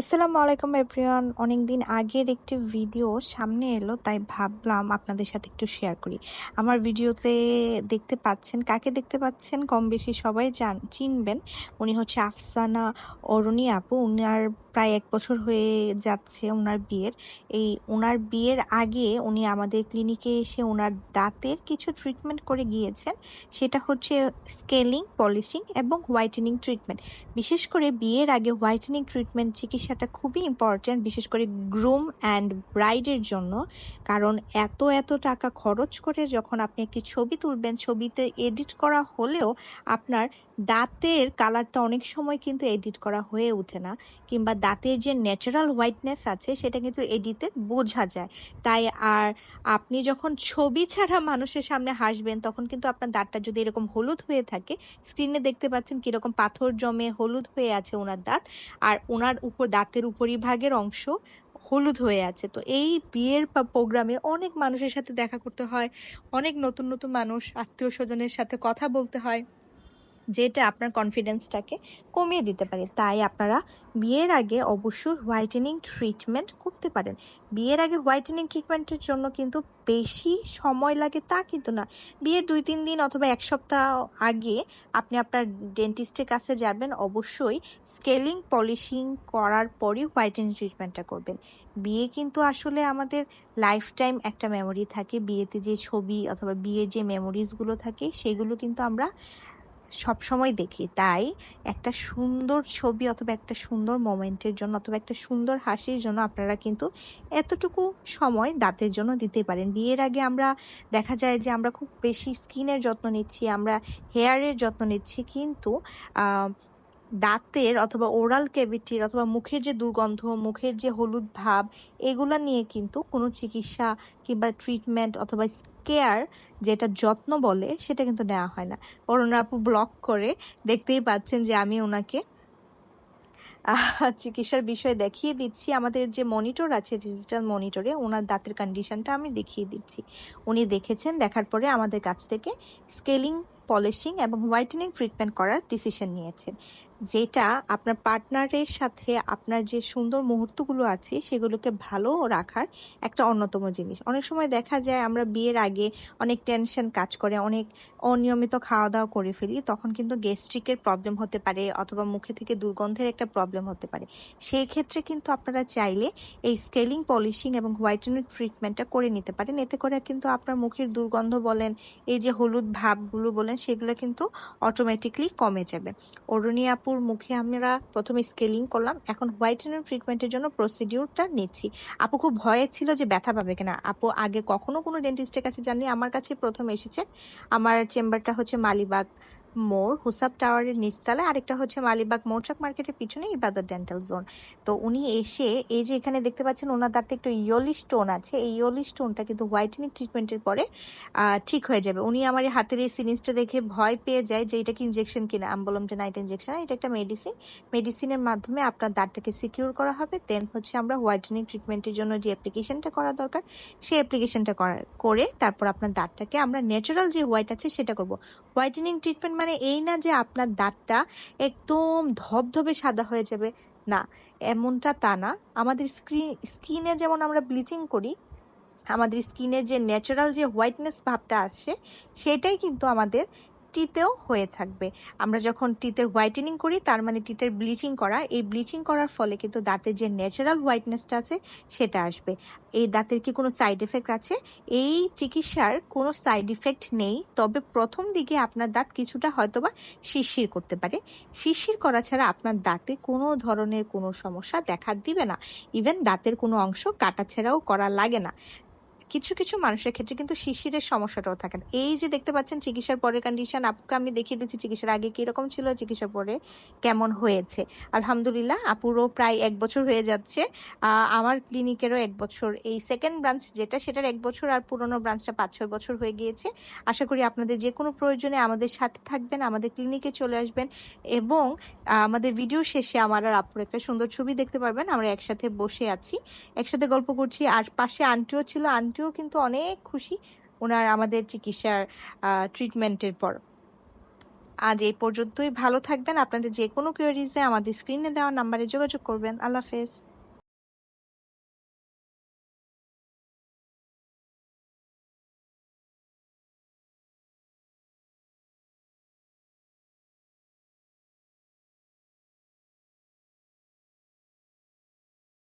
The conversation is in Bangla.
আসসালামু আলাইকুম এভরিওয়ান অনেক দিন আগের একটি ভিডিও সামনে এলো, তাই ভাবলাম আপনাদের সাথে একটু শেয়ার করি। আমার ভিডিওতে দেখতে পাচ্ছেন, কাকে দেখতে পাচ্ছেন? কম বেশি সবাই জান, চিনবেন। উনি হচ্ছে আফসানা অরুণী আপু। উনার প্রায় এক বছর হয়ে যাচ্ছে ওনার বিয়ের। এই ওনার বিয়ের আগে উনি আমাদের ক্লিনিকে এসে ওনার দাঁতের কিছু ট্রিটমেন্ট করে গিয়েছেন। সেটা হচ্ছে স্কেলিং পলিশিং এবং হোয়াইটেনিং ট্রিটমেন্ট বিশেষ করে বিয়ের আগে হোয়াইটেনিং ট্রিটমেন্ট চিকিৎসাটা খুবই ইম্পর্ট্যান্ট বিশেষ করে গ্রুম অ্যান্ড ব্রাইডের জন্য। কারণ এত এত টাকা খরচ করে যখন আপনি একটি ছবি তুলবেন, ছবিতে এডিট করা হলেও আপনার দাঁতের কালারটা অনেক সময় কিন্তু এডিট করা হয়ে ওঠে না কিংবা দাঁতের যে ন্যাচারাল হোয়াইটনেস আছে সেটা কিন্তু এডিটে বোঝা যায়। তাই আর আপনি যখন ছবি ছাড়া মানুষের সামনে হাসবেন তখন কিন্তু আপনার দাঁতটা যদি এরকম হলুদ হয়ে থাকে স্ক্রিনে দেখতে পাচ্ছেন কীরকম পাথর জমে হলুদ হয়ে আছে ওনার দাঁত আর ওনার উপর দাঁতের উপরিভাগের অংশ হলুদ হয়ে আছে। তো এই বিয়ের প্রোগ্রামে অনেক মানুষের সাথে দেখা করতে হয়, অনেক নতুন নতুন মানুষ, আত্মীয় স্বজনের সাথে কথা বলতে হয়। যেটা আপনার কনফিডেন্সটাকে কমিয়ে দিতে পারে। তাই আপনারা বিয়ের আগে অবশ্যই হোয়াইটেনিং ট্রিটমেন্ট করতে পারেন। বিয়ের আগে হোয়াইটেনিং ট্রিটমেন্টের জন্য কিন্তু বেশি সময় লাগে তা কিন্তু না। বিয়ের দুই, তিন দিন অথবা এক সপ্তাহ আগে আপনি আপনার ডেন্টিস্টের কাছে যাবেন, অবশ্যই স্কেলিং পলিশিং করার পরই হোয়াইটেনিং ট্রিটমেন্টটা করবেন। বিয়ে কিন্তু আসলে আমাদের লাইফ টাইম একটা মেমোরি থাকে। বিয়েতে যে ছবি অথবা বিয়ের যে মেমোরিজগুলো থাকে, সেগুলো কিন্তু আমরা সব সময় দেখি। তাই একটা সুন্দর ছবি অথবা একটা সুন্দর মোমেন্টের জন্য অথবা একটা সুন্দর হাসির জন্য আপনারা কিন্তু এতটুকু সময় দাঁতের জন্য দিতে পারেন। বিয়ের আগে আমরা দেখা যায় যে আমরা খুব বেশি স্কিনের যত্ন নিচ্ছি, আমরা হেয়ারের যত্ন নিচ্ছি, কিন্তু দাঁতের অথবা ওরাল ক্যাভিটির অথবা মুখের যে দুর্গন্ধ, মুখের যে হলুদ ভাব, এগুলো নিয়ে কিন্তু কোনো চিকিৎসা কিংবা ট্রিটমেন্ট অথবা কেয়ার যেটা যত্ন বলে সেটা কিন্তু নেওয়া হয় না। অরুণ আপু ব্লক করে দেখতেই পাচ্ছেন যে আমি ওনাকে চিকিৎসার বিষয়ে দেখিয়ে দিচ্ছি। আমাদের যে মনিটর আছে ডিজিটাল মনিটরে ওনার দাঁতের কন্ডিশনটা আমি দেখিয়ে দিচ্ছি। উনি দেখেছেন, দেখার পরে আমাদের কাছ থেকে স্কেলিং পলিশিং এবং হোয়াইটেনিং ট্রিটমেন্ট করার ডিসিশন নিয়েছেন। যেটা আপনার পার্টনারের সাথে আপনার যে সুন্দর মুহূর্তগুলো আছে, সেগুলোকে ভালো রাখার একটা অন্যতম জিনিস। অনেক সময় দেখা যায় আমরা বিয়ের আগে অনেক টেনশন কাজ করে, অনেক অনিয়মিত খাওয়া দাওয়া করে ফেলি, তখন কিন্তু গ্যাস্ট্রিকের প্রবলেম হতে পারে অথবা মুখে থেকে দুর্গন্ধের একটা প্রবলেম হতে পারে। সেই ক্ষেত্রে কিন্তু আপনারা চাইলে এই স্কেলিং পলিশিং এবং হোয়াইটেনিং ট্রিটমেন্টটা করে নিতে পারেন। এতে করে কিন্তু আপনার মুখের দুর্গন্ধ বলেন, এই যে হলুদ ভাবগুলো বলেন, সেগুলো কিন্তু অটোমেটিকলি কমে যাবে। অরুণী আপু আপুর মুখে আমরা প্রথমে স্কেলিং করলাম। এখন হোয়াইটেনিং ট্রিটমেন্টের জন্য প্রসিডিউরটা নিচ্ছি। আপু খুব ভয়ে ছিল যে ব্যথা পাবে কিনা। আপু আগে কখনো কোনো ডেন্টিস্টের কাছে জানি আমার কাছে প্রথম এসেছে। আমার চেম্বারটা হচ্ছে মালিবাগ। মোড়, হুসাব টাওয়ারের নিচতলায়। আরেকটা হচ্ছে মালিবাগ মৌচাক মার্কেটের পিছনে ইবাদত ডেন্টাল জোন। তো উনি এসে এই যে এখানে দেখতে পাচ্ছেন ওনার দাঁতটা একটু ইয়লি স্টোন আছে, এই ইয়লি স্টোনটা কিন্তু হোয়াইটেনিং ট্রিটমেন্টের পরে ঠিক হয়ে যাবে। উনি আমার হাতের এই সিরিজটা দেখে ভয় পেয়ে যায় যে এটা কি ইঞ্জেকশন কিনা। আমি বললাম যে, না, এটা ইঞ্জেকশন এটা একটা মেডিসিন মেডিসিনের মাধ্যমে আপনার দাঁতটাকে সিকিউর করা হবে। দেন হচ্ছে আমরা হোয়াইটেনিং ট্রিটমেন্টের জন্য যে অ্যাপ্লিকেশনটা করা দরকার, সেই অ্যাপ্লিকেশনটা করে তারপর আপনার দাঁতটাকে আমরা ন্যাচারাল যে হোয়াইট আছে সেটা করব। হোয়াইটেনিং ট্রিটমেন্ট মানে এই না যে আপনার দাঁতটা একদম ধবধবে সাদা হয়ে যাবে। না, এমনটা তা না। আমাদের স্ক্রিন স্কিনে যেমন আমরা ব্লিচিং করি, আমাদের স্কিনে যে ন্যাচারাল যে হোয়াইটনেস ভাবটা আসে, সেটাই কিন্তু আমাদের টিতেও হয়ে থাকবে। আমরা যখন টিতের হোয়াইটেনিং করি, তার মানে টিতের ব্লিচিং করা, এই ব্লিচিং করার ফলে কিন্তু দাঁতের যে ন্যাচারাল হোয়াইটনেসটা আছে, সেটা আসবে। এই দাঁতের কি কোনো সাইড এফেক্ট আছে? এই চিকিৎসার কোনো সাইড ইফেক্ট নেই, তবে প্রথম দিকে আপনার দাঁত কিছুটা হয়তোবা শিরশির করতে পারে। শিরশির করা ছাড়া আপনার দাঁতে কোনো ধরনের কোনো সমস্যা দেখা দিবে না। ইভেন দাঁতের কোনো অংশ কাটা ছেঁড়াও করা লাগে না। কিছু কিছু মানুষের ক্ষেত্রে কিন্তু শিশিরের সমস্যাটাও থাকে এই যে দেখতে পাচ্ছেন চিকিৎসার পরের কন্ডিশন আপুকে আমি দেখিয়ে দিচ্ছি চিকিৎসার আগে কীরকম ছিল, চিকিৎসার পরে কেমন হয়েছে। আলহামদুলিল্লাহ, আপুরও প্রায় এক বছর হয়ে যাচ্ছে। আমার ক্লিনিকেরও এক বছর। এই সেকেন্ড ব্রাঞ্চ যেটা, সেটার এক বছর আর পুরনো ব্রাঞ্চটা পাঁচ ছয় বছর হয়ে গিয়েছে। আশা করি আপনাদের যে কোনো প্রয়োজনে আমাদের সাথে থাকবেন, আমাদের ক্লিনিকে চলে আসবেন এবং আমাদের ভিডিও শেষে আমার আর আপুর একটা সুন্দর ছবি দেখতে পারবেন। আমরা একসাথে বসে আছি। একসাথে গল্প করছি। আর পাশে আন্টিও ছিল। আন্টিও আন্টিও কিন্তু অনেক খুশি ওনার আমাদের চিকিৎসার ট্রিটমেন্টের পর। আজ এই পর্যন্তই। ভালো থাকবেন। আপনাদের যে কোনো কোয়ারিজে আমাদের স্ক্রিনে দেওয়া নাম্বারে যোগাযোগ করবেন। আল্লাহ হাফেজ।